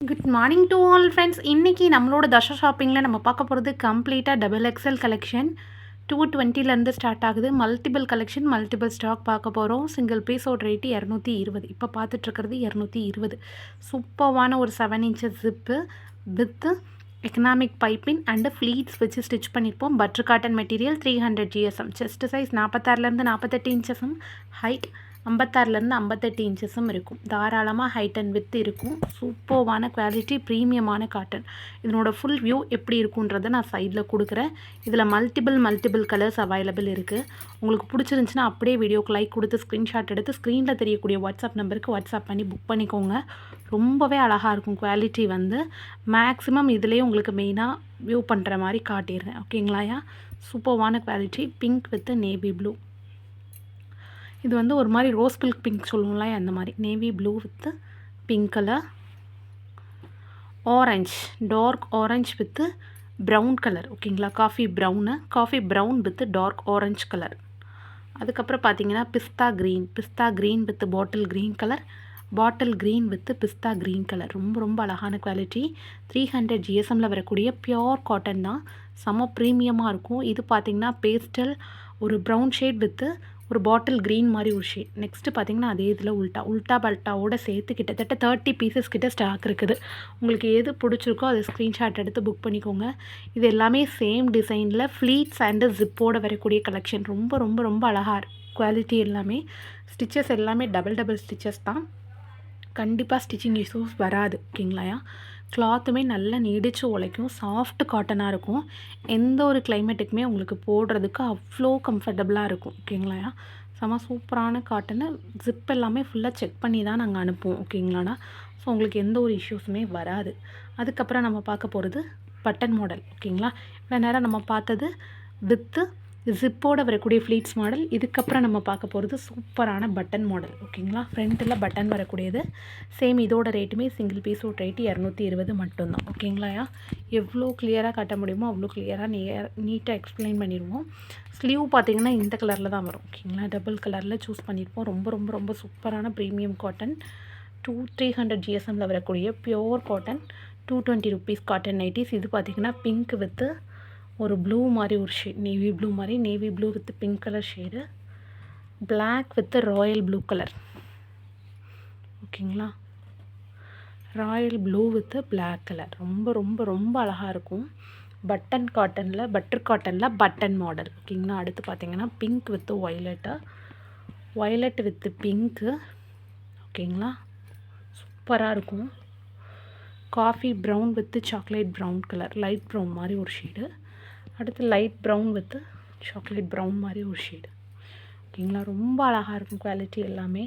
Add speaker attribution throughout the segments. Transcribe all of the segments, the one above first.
Speaker 1: Good morning to all friends இன்றைக்கி நம்மளோட தஷா ஷாப்பிங்கில் நம்ம பார்க்க போகிறது கம்ப்ளீட்டாக டபுள் எக்ஸல் கலெக்ஷன் டூ டுவெண்ட்டிலேருந்து ஸ்டார்ட் ஆகுது. மல்டிபிள் கலெக்ஷன் மல்டிபிள் ஸ்டாக் பார்க்க போகிறோம் சிங்கிள் பீஸோட ரேட்டு இரநூத்தி இருபது. இப்போ பார்த்துட்ருக்கிறது இரநூத்தி இருபது. சூப்பர்வான ஒரு seven inches zip with economic piping and pleats வச்சு ஸ்டிச் பண்ணியிருப்போம் butter cotton material three hundred GSM chest size நாற்பத்தாறுலேருந்து நாற்பத்தெட்டு இன்ச்சஸும் ஹைட் ஐம்பத்தாறுலேருந்து ஐம்பத்தெட்டு இன்ச்சஸும் இருக்கும். தாராளமாக ஹைட் அண்ட் வித் இருக்கும். சூப்பர்வான குவாலிட்டி ப்ரீமியமான காட்டன் இதனோட ஃபுல் வியூ எப்படி இருக்குன்றதை நான் சைடில் கொடுக்குறேன். இதில் மல்டிபிள் மல்டிபிள் கலர்ஸ் அவைலபிள் இருக்குது உங்களுக்கு பிடிச்சிருந்துச்சுன்னா அப்படியே வீடியோக்கு லைக் கொடுத்து ஸ்க்ரீன்ஷாட் எடுத்து ஸ்க்ரீனில் தெரியக்கூடிய வாட்ஸ்அப் நம்பருக்கு வாட்ஸ்அப் பண்ணி புக் பண்ணிக்கோங்க. ரொம்பவே அழகாக இருக்கும் குவாலிட்டி வந்து. மேக்ஸிமம் இதுலேயே உங்களுக்கு மெயினாக வியூ பண்ணுற மாதிரி காட்டிடுறேன். ஓகேங்களாயா சூப்பர்வான quality pink with navy blue இது வந்து ஒரு மாதிரி ரோஸ் பில்க் பிங்க் சொல்லுவோம்ல அந்த மாதிரி. Navy blue with pink colour orange dark orange with brown colour ஓகேங்களா coffee brown coffee brown with dark orange colour அதுக்கப்புறம் பார்த்தீங்கன்னா pista green pista green with bottle green colour bottle green with pista green colour ரொம்ப ரொம்ப அழகான quality three hundred ஜிஎஸ்எம்மில் வரக்கூடிய pure cotton தான். செம்ம ப்ரீமியமாக இருக்கும். இது பார்த்திங்கன்னா பேஸ்டல் ஒரு ப்ரௌன் ஷேட் வித்து ஒரு பாட்டில் க்ரீன் மாதிரி ஒரு ஷேட் நெக்ஸ்ட்டு பார்த்தீங்கன்னா அதே இதில் உல்ட்டா உல்ட்டா பல்ட்டாவோட சேர்த்து கிட்டத்தட்ட தேர்ட்டி பீசஸ் கிட்ட ஸ்டாக் இருக்குது. உங்களுக்கு எது பிடிச்சிருக்கோ அதை ஸ்க்ரீன்ஷாட் எடுத்து புக் பண்ணிக்கோங்க. இது எல்லாமே சேம் டிசைனில் ஃப்ளீட்ஸ் அண்டு ஜிப்போடு வரக்கூடிய கலெக்ஷன் ரொம்ப ரொம்ப ரொம்ப அழகாக குவாலிட்டி எல்லாமே. ஸ்டிச்சஸ் எல்லாமே டபுள் டபுள் ஸ்டிச்சஸ் தான். கண்டிப்பாக ஸ்டிச்சிங் இஷ்யூஸ் வராது. ஓகேங்களாயா? கிளாத்துமே நல்லா நீடிச்சு உழைக்கும் சாஃப்ட் காட்டனாக இருக்கும். எந்த ஒரு கிளைமேட்டுக்குமே உங்களுக்கு போடுறதுக்கு அவ்வளோ கம்ஃபர்டபுளாக இருக்கும் ஓகேங்களா? செம சூப்பரான காட்டனை ஜிப் எல்லாமே ஃபுல்லாக செக் பண்ணி தான் நாங்கள் அனுப்புவோம் ஓகேங்களாண்ணா ஸோ உங்களுக்கு எந்த ஒரு இஷ்யூஸுமே வராது. அதுக்கப்புறம் நம்ம பார்க்க போகிறது பட்டன் மாடல் ஓகேங்களா? இவ்வளோ நேரம் நம்ம பார்த்தது வித்து ஜிப்போட வரக்கூடிய ஃப்ளீட்ஸ் மாடல் இதுக்கப்புறம் நம்ம பார்க்க போகிறது சூப்பரான பட்டன் மாடல் ஓகேங்களா ஃப்ரண்ட்டில் பட்டன் வரக்கூடியது. சேம் இதோட ரேட்டுமே சிங்கிள் பீஸோட ரேட்டு இரநூத்தி இருபது மட்டும்தான். ஓகேங்களாயா எவ்வளோ கிளியராக காட்ட முடியுமோ அவ்வளோ கிளியராக நீ நீட்டாக எக்ஸ்பிளைன் பண்ணிடுவோம். ஸ்லீவ் பார்த்திங்கன்னா இந்த கலரில் தான் வரும். ஓகேங்களா டபுள் கலரில் சூஸ் பண்ணியிருப்போம். ரொம்ப ரொம்ப ரொம்ப சூப்பரான premium cotton two three hundred ஜிஎஸ்எம்மில் வரக்கூடிய pure cotton two twenty rupees cotton nighties இது பார்த்திங்கன்னா பிங்க் வித்து ஒரு ப்ளூ மாதிரி ஒரு ஷேட் நேவி ப்ளூ மாதிரி navy blue with pink colour shade black with royal blue colour ஓகேங்களா royal blue with black colour ரொம்ப ரொம்ப ரொம்ப அழகாக இருக்கும். பட்டன் காட்டனில் பட்டர் காட்டனில் பட்டன் மாடல் ஓகேங்களா அடுத்து பார்த்தீங்கன்னா pink with violet violet with pink ஓகேங்களா சூப்பராக இருக்கும். Coffee brown with chocolate brown colour light brown மாதிரி ஒரு ஷேடு அடுத்து light brown with chocolate brown மாதிரி ஒரு ஷேடு ஓகேங்களா? ரொம்ப அழகாக இருக்கும் குவாலிட்டி எல்லாமே.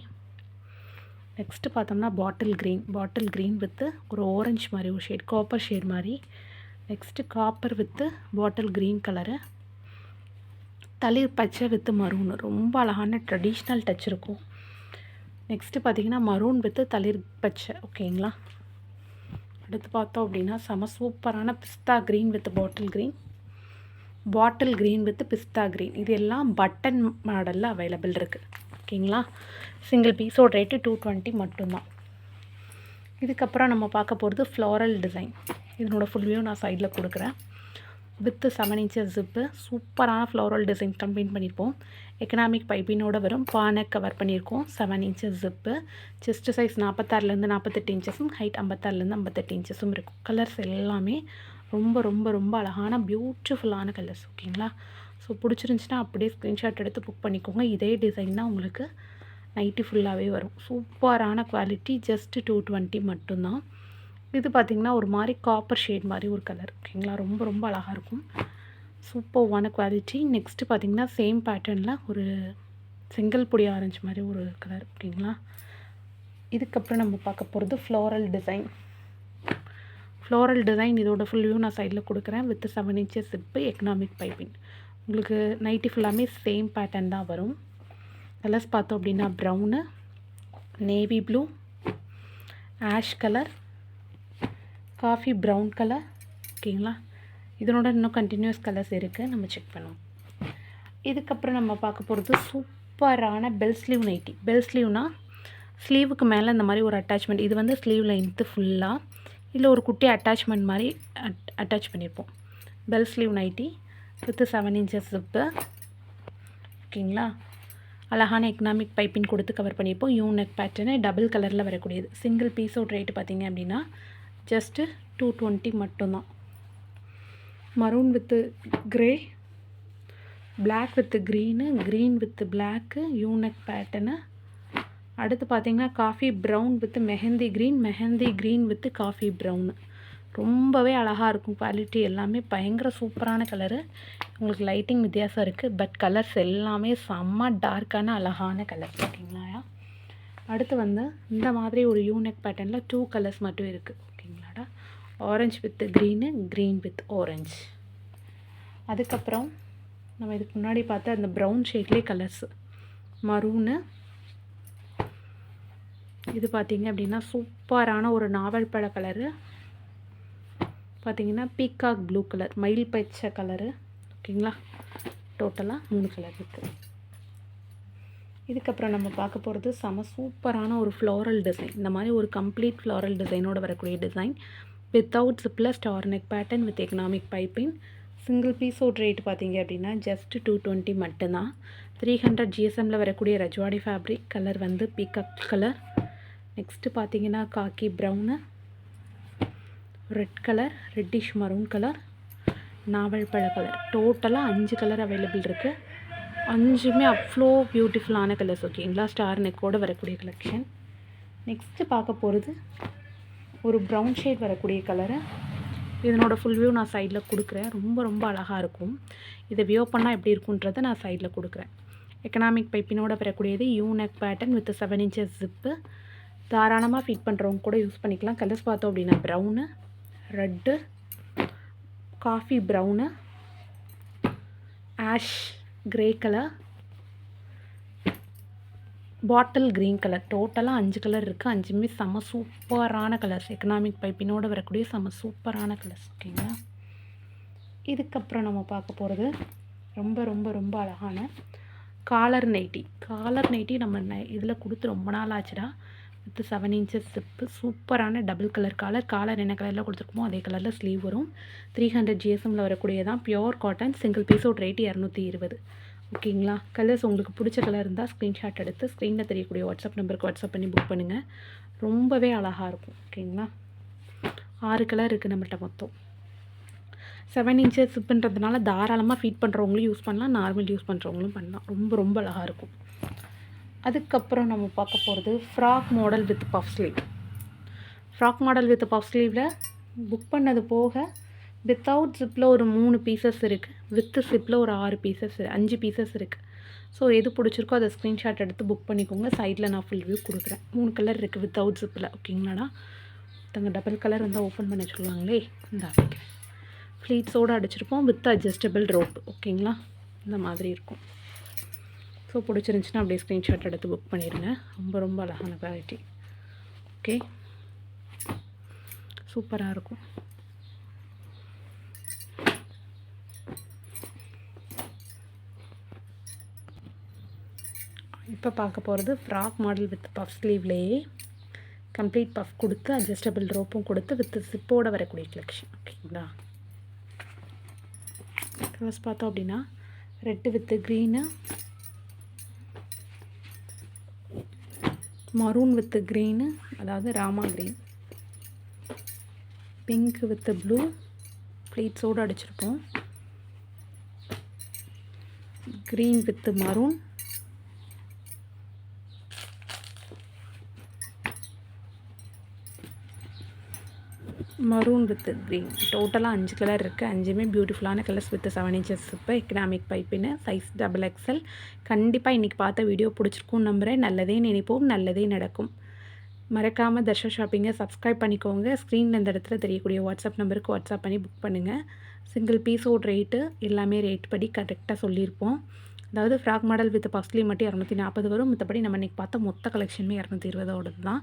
Speaker 1: நெக்ஸ்ட்டு பார்த்தோம்னா bottle green bottle green with ஒரு ஓரஞ்ச் மாதிரி ஒரு ஷேட் காப்பர் ஷேட் மாதிரி. Next copper with bottle green colour தளிர் பச்சை வித்து மரூன் ரொம்ப அழகான ட்ரெடிஷ்னல் டச் இருக்கும். நெக்ஸ்ட்டு பார்த்தீங்கன்னா மரூன் வித்து தளிர் பச்சை. ஓகேங்களா? அடுத்து பார்த்தோம் அப்படின்னா செம சூப்பரான pista green with bottle green bottle green with pista green. இது எல்லாம் பட்டன் மாடலில் அவைலபிள் இருக்குது ஓகேங்களா? சிங்கிள் பீஸோட ரேட்டு டூ டுவெண்ட்டி மட்டும்தான். இதுக்கப்புறம் நம்ம பார்க்க போகிறது ஃப்ளோரல் டிசைன் இதனோட ஃபுல் வியூ நான் சைடில் கொடுக்குறேன். வித்து செவன் இன்ச்சஸ் ஜிப்பு சூப்பரான ஃப்ளோரல் டிசைன் கம்பைன் பண்ணியிருப்போம் எக்கனாமிக் பைப்பினோட வரும். பானை கவர் பண்ணியிருக்கோம் seven inches zip chest size நாற்பத்தாறுலேருந்து நாற்பத்தெட்டு இன்ச்சஸும் ஹைட் ஐம்பத்தாறுலேருந்து ஐம்பத்தெட்டு இன்ச்சஸும் இருக்கும். கலர்ஸ் எல்லாமே ரொம்ப ரொம்ப ரொம்ப அழகான பியூட்டிஃபுல்லான கலர்ஸ் ஓகேங்களா? ஸோ பிடிச்சிருந்துச்சின்னா அப்படியே ஸ்க்ரீன்ஷாட் எடுத்து புக் பண்ணிக்கோங்க. இதே டிசைன் தான் உங்களுக்கு நைட்டி ஃபுல்லாகவே வரும். சூப்பரான குவாலிட்டி ஜஸ்ட்டு டூ டுவெண்ட்டி மட்டும்தான். இது பார்த்திங்கன்னா ஒரு மாதிரி காப்பர் ஷேட் மாதிரி ஒரு கலர் ஓகேங்களா? ரொம்ப ரொம்ப அழகாக இருக்கும். சூப்பர்வான குவாலிட்டி நெக்ஸ்ட்டு பார்த்திங்கன்னா சேம் பேட்டர்னில் ஒரு செங்கல் பொடி ஆரஞ்சு மாதிரி ஒரு கலர் ஓகேங்களா? இதுக்கப்புறம் நம்ம பார்க்க போகிறது ஃப்ளோரல் டிசைன் ஃப்ளோரல் டிசைன் இதோட ஃபுல் வியூ நான் சைடில் கொடுக்குறேன். With seven inches zip economic piping உங்களுக்கு நைட்டி ஃபுல்லாமே சேம் பேட்டர்ன் தான் வரும். கலர்ஸ் பார்த்தோம் அப்படின்னா brown navy blue ash colour coffee brown colour ஓகேங்களா இதனோட இன்னும் கண்டினியூஸ் கலர்ஸ் இருக்குது நம்ம செக் பண்ணுவோம். இதுக்கப்புறம் நம்ம பார்க்க போகிறது சூப்பரான பெல் ஸ்லீவ் நைட்டி பெல் ஸ்லீவ்னால் ஸ்லீவுக்கு மேலே இந்த மாதிரி ஒரு அட்டாச்மெண்ட் இது வந்து ஸ்லீவ் லென்த்து ஃபுல்லாக இல்லை ஒரு குட்டி அட்டாச்மெண்ட் மாதிரி அட் அட்டாச் பண்ணியிருப்போம். Bell sleeve nighty with seven inches zip ஓகேங்களா? அழகான எக்கனாமிக் பைப்பின் கொடுத்து கவர் பண்ணியிருப்போம். யூ நெக் பேட்டர்னு டபுள் கலரில் வரக்கூடியது. சிங்கிள் பீஸோட ரேட்டு பார்த்தீங்க அப்படின்னா ஜஸ்ட்டு டூ டுவெண்ட்டி மட்டும்தான். Maroon with grey black with green green with black unique pattern அடுத்து பார்த்தீங்கன்னா coffee brown with mehndi green mehndi green with coffee brown ரொம்பவே அழகாக இருக்கும். குவாலிட்டி எல்லாமே பயங்கர சூப்பரான கலரு உங்களுக்கு லைட்டிங் வித்தியாசம் இருக்குது பட் கலர்ஸ் எல்லாமே செம்ம டார்க்கான அழகான கலர் ஓகேங்களா அடுத்து வந்து இந்த மாதிரி ஒரு யூனிக் பேட்டர்னில் டூ கலர்ஸ் மட்டும் இருக்குது ஓகேங்களாடா orange with green green with orange அதுக்கப்புறம் நம்ம இதுக்கு முன்னாடி பார்த்தா அந்த ப்ரௌன் ஷேட்லேயே கலர்ஸு மரூனு இது பார்த்தீங்க அப்படின்னா சூப்பரான ஒரு நாவல் பழ கலரு பார்த்தீங்கன்னா பீகாக் ப்ளூ கலர் மயில் பச்சை கலரு ஓகேங்களா? டோட்டலாக மூணு கலர் இருக்குது இதுக்கப்புறம் நம்ம பார்க்க போகிறது செம சூப்பரான ஒரு ஃப்ளோரல் டிசைன் இந்த மாதிரி ஒரு கம்ப்ளீட் ஃப்ளோரல் டிசைனோடு வரக்கூடிய design without ஜிப்பில் star neck pattern with economic piping single பீஸோட ரேட் பார்த்தீங்க அப்படின்னா ஜஸ்ட் டூ டுவெண்ட்டி மட்டும்தான். த்ரீ ஹண்ட்ரட் ஜிஎஸ்எம்மில் வரக்கூடிய ரஜ்வாடி ஃபேப்ரிக் கலர் வந்து பீக்கப் கலர் நெக்ஸ்ட்டு பார்த்தீங்கன்னா khaki brown red colour reddish maroon colour நாவல் பழ கலர் டோட்டலாக அஞ்சு கலர் அவைலபிள் இருக்குது அஞ்சுமே அவ்வளோ பியூட்டிஃபுல்லான கலர்ஸ் ஓகேங்களா ஸ்டார் நெக்கோடு வரக்கூடிய கலெக்ஷன் நெக்ஸ்ட்டு பார்க்க போகிறது ஒரு ப்ரௌன் ஷேட் வரக்கூடிய கலரு இதனோட ஃபுல் வியூ நான் சைடில் கொடுக்குறேன். ரொம்ப ரொம்ப அழகாக இருக்கும். இதை வியூ பண்ணால் எப்படி இருக்குன்றதை நான் சைடில் கொடுக்குறேன். எக்கனாமிக் பைப்பினோட வரக்கூடியது unique pattern with seven inches zip தாராளமாக ஃபிட் பண்ணுறவங்க கூட யூஸ் பண்ணிக்கலாம். கலர்ஸ் பார்த்தோம் அப்படின்னா brown red coffee brown ash grey colour bottle green colour டோட்டலாக அஞ்சு கலர் இருக்குது அஞ்சுமே செம்ம சூப்பரான கலர்ஸ் எக்கனாமிக் பைப்பினோடு வரக்கூடிய செம்ம சூப்பரான கலர்ஸ் ஓகேங்களா இதுக்கப்புறம் நம்ம பார்க்க போகிறது ரொம்ப ரொம்ப ரொம்ப அழகான காலர் நைட்டி காலர் நைட்டி நம்ம நை இதில் கொடுத்து ரொம்ப நாள் ஆச்சுடா. வித் செவன் இன்ச்சஸ் ஜிப்பு சூப்பரான டபுள் கலர் காலர் காலர் என்ன கலரில் கொடுத்துருக்கோமோ அதே கலரில் ஸ்லீவ் வரும். த்ரீ ஹண்ட்ரட் ஜிஎஸ்எம்மில் வரக்கூடியதான் பியோர் காட்டன் சிங்கிள் பீஸோட ரேட்டு இரநூத்தி இருபது. ஓகேங்களா கலர்ஸ் உங்களுக்கு பிடிச்ச கலர் இருந்தால் ஸ்க்ரீன்ஷாட் எடுத்து ஸ்க்ரீனில் தெரியக்கூடிய வாட்ஸ்அப் நம்பருக்கு வாட்ஸ்அப் பண்ணி புக் பண்ணுங்கள் ரொம்பவே அழகாக இருக்கும். ஓகேங்களா ஆறு கலர் இருக்குது நம்மள்கிட்ட மொத்தம். செவன் இன்ச்சஸ் சிப்புன்றதுனால தாராளமாக ஃபீட் பண்ணுறவங்களும் யூஸ் பண்ணலாம். நார்மல் யூஸ் பண்ணுறவங்களும் பண்ணலாம். ரொம்ப ரொம்ப அழகாக இருக்கும். அதுக்கப்புறம் நம்ம பார்க்க போகிறது frock model with puff sleeve frock model with puff ஸ்லீவில் book பண்ணது போக வித்தவுட் ஜிப்பில் ஒரு மூணு பீசஸ் இருக்குது வித்து ஜிப்பில் ஒரு ஆறு பீசஸ் அஞ்சு பீசஸ் இருக்குது ஸோ எது பிடிச்சிருக்கோ அதை ஸ்க்ரீன்ஷாட் எடுத்து புக் பண்ணிக்கோங்க. சைடில் நான் ஃபுல் வியூ கொடுக்குறேன். மூணு கலர் இருக்குது வித்தவுட் ஜிப்பில் ஓகேங்களாடா தங்க டபுள் கலர் வந்தால் ஓப்பன் பண்ண சொல்லுவாங்களே இந்த வைக்கிறேன் ஃப்ளீட்ஸோடு அடிச்சிருப்போம் வித் அட்ஜஸ்டபிள் ரோப் ஓகேங்களா இந்த மாதிரி இருக்கும். ஸோ பிடிச்சிருந்துச்சின்னா அப்படியே ஸ்க்ரீன்ஷாட் எடுத்து புக் பண்ணிடுங்க ரொம்ப ரொம்ப அழகான குவாலிட்டி ஓகே சூப்பராக இருக்கும். இப்போ பார்க்க போகிறது ஃப்ராக் மாடல் வித் பஃப் ஸ்லீவ்லேயே கம்ப்ளீட் பஃப் கொடுத்து அட்ஜஸ்டபிள் ரோப்பும் கொடுத்து வித் சிப்போடு வரக்கூடிய கலெக்ஷன் ஓகேங்களா கலர்ஸ் பார்த்தோம் அப்படின்னா red with green maroon with green அதாவது Rama green pink with blue ப்ளீட்ஸோடு அடிச்சிருப்போம். Green with maroon maroon with green டோட்டலாக அஞ்சு கலர் இருக்குது அஞ்சுமே பியூட்டிஃபுல்லான கலர்ஸ் வித் செவன் இன்ச்சஸ் இப்போ எக்கனாமிக் பைப்புன்னு சைஸ் டபுள் எக்ஸல் கண்டிப்பாக இன்றைக்கி பார்த்த வீடியோ பிடிச்சிருக்கும் நம்புகிறேன் நல்லதே நினைப்போம் நல்லதே நடக்கும். மறக்காமல் தர்ஷா ஷாப்பிங்கை சப்ஸ்கிரைப் பண்ணிக்கோங்க. ஸ்க்ரீனில் இந்த இடத்துல தெரியக்கூடிய வாட்ஸ்அப் நம்பருக்கு வாட்ஸ்அப் பண்ணி புக் பண்ணுங்கள் சிங்கிள் பீஸோட ரேட்டு எல்லாமே ரேட் படி கரெக்டாக சொல்லியிருப்போம். அதாவது ஃப்ராக் மாடல் வித் பஸ்லி மட்டும் இரநூத்தி நாற்பது வரும். மற்றபடி நம்ம இன்றைக்கி பார்த்த மொத்த கலெக்ஷனுமே இரநூத்தி இருபதோடது தான்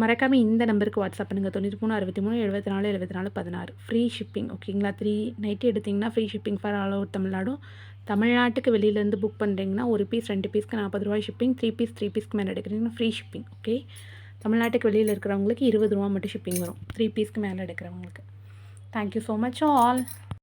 Speaker 1: மறக்காமல் இந்த நம்பருக்கு வாட்ஸ்அப் பண்ணுங்கள் தொண்ணூற்றி மூணு அறுபத்தி மூணு எழுபத்தி நாலு எழுபத்தி நாலு பதினாறு. ஃப்ரீ ஷிப்பிங் ஓகேங்களா த்ரீ நைட்டு எடுத்திங்கன்னா free shipping for all over Tamil Nadu தமிழ்நாட்டுக்கு வெளியிலேருந்து புக் பண்ணுறீங்கன்னா ஒரு பீஸ் ரெண்டு பீஸ்க்கு நாற்பது ரூபாய் ஷிப்பிங் த்ரீ பீஸ் த்ரீ பீஸ்க்கு மேலே எடுக்கிறீங்கன்னா ஃப்ரீ ஷிப்பிங் ஓகே தமிழ்நாட்டுக்கு வெளியில் இருக்கிறவங்களுக்கு இருபது ரூபா மட்டும் ஷிப்பிங் வரும். த்ரீ பீஸ்க்கு மேலே எடுக்கிறவங்களுக்கு. Thank you so much all